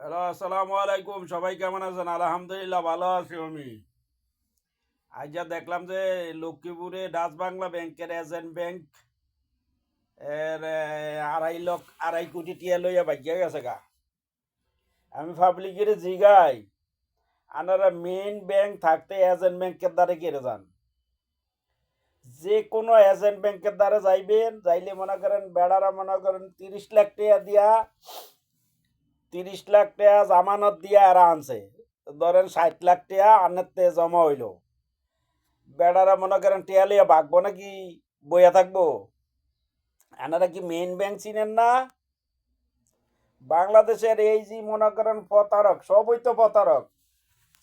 Hello, আসসালামু আলাইকুম। সবাই কেমন আছেন? আলহামদুলিল্লাহ, ভালো আছি আমি। আজ যা দেখলাম যে লক্ষ্মীপুরে ডাচ বাংলা ব্যাংকের এজেন্ট ব্যাংক এর আড়াই লক্ষ, আড়াই কোটি টিয়া লইয়া বাজিয়া গেছে গা। আমি পাবলিকের জিগাই, আনারা মেইন ব্যাংক থাকতে এজেন্ট ব্যাংকের দ্বারে কেড়ে যান। যে কোনো এজেন্ট ব্যাংকের দ্বারা যাইবেন, যাইলে মনে করেন বেড়ারা মনে করেন তিরিশ লাখ টাকা দিয়া তিরিশ লাখ টাকা জামানত দিয়া এরা আনছে। ধরেন ষাট লাখ টাকা আনেতে জমা হইল। বেড়ারা মনে করেন টিয়া লিয়া ভাগবো নাকি? বইয়া থাকব? এনারা কি মেইন ব্যাংক চিনেন না? বাংলাদেশের এই যে মনে করেন প্রতারক, সবই তো প্রতারক।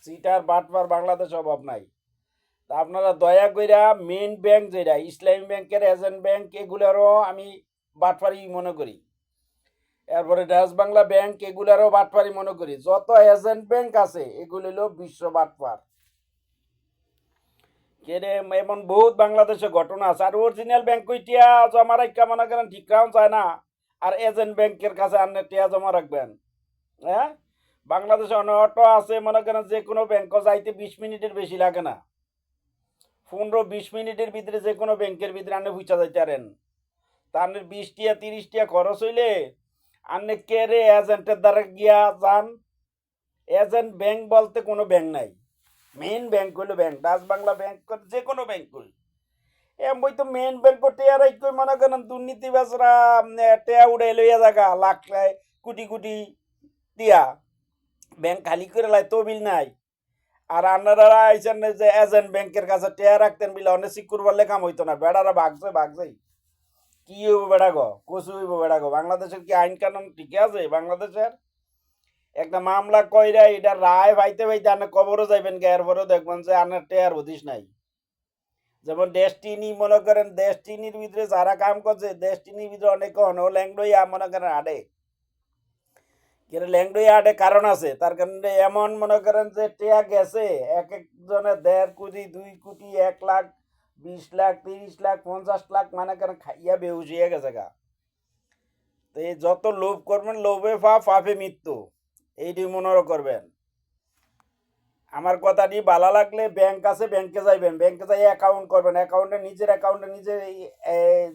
সিটার বাটবার বাংলাদেশ অভাব নাই। তা আপনারা দয়া কইরা মেইন ব্যাংক যেটা, ইসলামী ব্যাংকের এজেন্ট ব্যাংক এগুলোরও আমি বাটপারি মনে করি। এরপরে ডাচ বাংলা ব্যাংক এগুলারও বাটপারি মনে করি। যত এজেন্ট ব্যাংক আছে, এগুলো হলো বিশ্ব বাটপার। কেরে এমন বহুত বাংলাদেশে ঘটনা আছে। আর অরিজিনাল ব্যাংক কই টিয়া জমা রাখা মনে করেন, ঠিক রাউন চায় না। আর এজেন্ট ব্যাংকের কাছে আপনি টিয়া জমা রাখবেন। হ্যাঁ? বাংলাদেশে অনেক অটো আছে, মনে করেন যে কোনো ব্যাংক যাইতে বিশ মিনিটের বেশি লাগে না। পনেরো বিশ মিনিটের ভিতরে যে কোনো ব্যাংকের ভিতরে আপনি বুঝা যাইতে পারেন। তার বিশ টিয়া, তিরিশ টিয়া খরচ হইলে আপনি কে রে, এজেন্টের দ্বারা গিয়া যান। এজেন্ট ব্যাংক বলতে কোনো ব্যাংক নাই। মেইন ব্যাংক হইল ব্যাংক, ডাচ বাংলা ব্যাংক যে কোনো ব্যাংক হই এম বই তো মেইন ব্যাংক টেয়ার কই, মনে করেন দুর্নীতি বাসরা টেয়া উড়ে লইয়া জায়গা লাখ লাখ কোটি কোটি দিয়া। ব্যাংক খালি করে লাই তবিল নাই। আর আপনারা আইসেন যে এজেন্ট ব্যাংকের কাছে টেয়া রাখতেন বিলে, অনেক সিকুর বললে কাম হইতো না। বেড়ারা ভাগছে ভাগছেই কি হইব বেড়া গো? কচু হইব বেড়া গো? বাংলাদেশের কি আইন কানুন ঠিক আছে? বাংলাদেশের? একটা মামলা কইরা এটা রায় ভাইতে ভাইতে আনে কবরও যাইবেন গে, এরপরেও দেখবেন যে আনের টেয়ার হদিস নাই। যেমন ডেস্টিনি মনে করেন ডেস্টিনির ভিতরে যারা কাম করছে ডেস্টিনির ভিতরে অনেকে অনেক ল্যাংডই মনে করেন আডে। কিন্তু ল্যাংডই আডে কারণ আছে? তার কারণে এমন মনে করেন যে টেয়া গেছে, এক একজনের দেড় কোটি, দুই কোটি, এক লাখ বিশ লাখ, তিরিশ লাখ, পঞ্চাশ লাখ মানে কেন খাইয়া বেহুশ হয়ে গেছে গা। তো এই যত লোভ করবেন, লোভে ফা ফাফে মৃত্যু। এইটি মনে করবেন। আমার কথাটি ভালো লাগলে ব্যাংক আছে ব্যাংকে যাইবেন। ব্যাংকে যাই অ্যাকাউন্ট করবেন। অ্যাকাউন্টে নিজের অ্যাকাউন্টে নিজের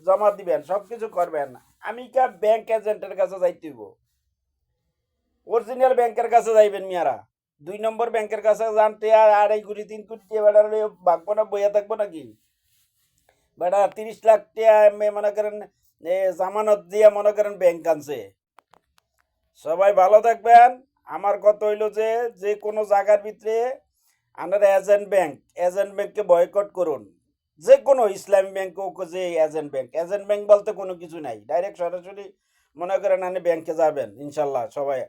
জমা দিবেন সব কিছু করবেন। আমি কা ব্যাংক এজেন্টের কাছে যাইতেইব অরিজিনাল ব্যাংকের কাছে যাইবেন মিয়ারা। দুই নম্বর ব্যাংকের কাছে জানতে আর আড়াই কোটি, তিন কোটি টাকা বেড়া ভাগবো না, বইয়া থাকব নাকি? বেটা তিরিশ লাখ টাকা মনে করেন জামানত দিয়ে মনে করেন ব্যাংক আনছে। সবাই ভালো থাকবেন। আমার কথা হইল যে যে কোনো জায়গার ভিতরে আপনার এজেন্ট ব্যাংক এজেন্ট ব্যাংককে বয়কট করুন। যে কোনো ইসলামী ব্যাংক হোক, যে এজেন্ট ব্যাংক এজেন্ট ব্যাংক বলতে কোনো কিছু নাই। ডাইরেক্ট সরাসরি মনে করেন আপনি ব্যাংকে যাবেন, ইনশাল্লাহ সবাই।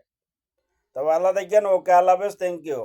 তবে আল্লাহ দেখেন, ওকে আল্লাহ হাফেজ থ্যাংক ইউ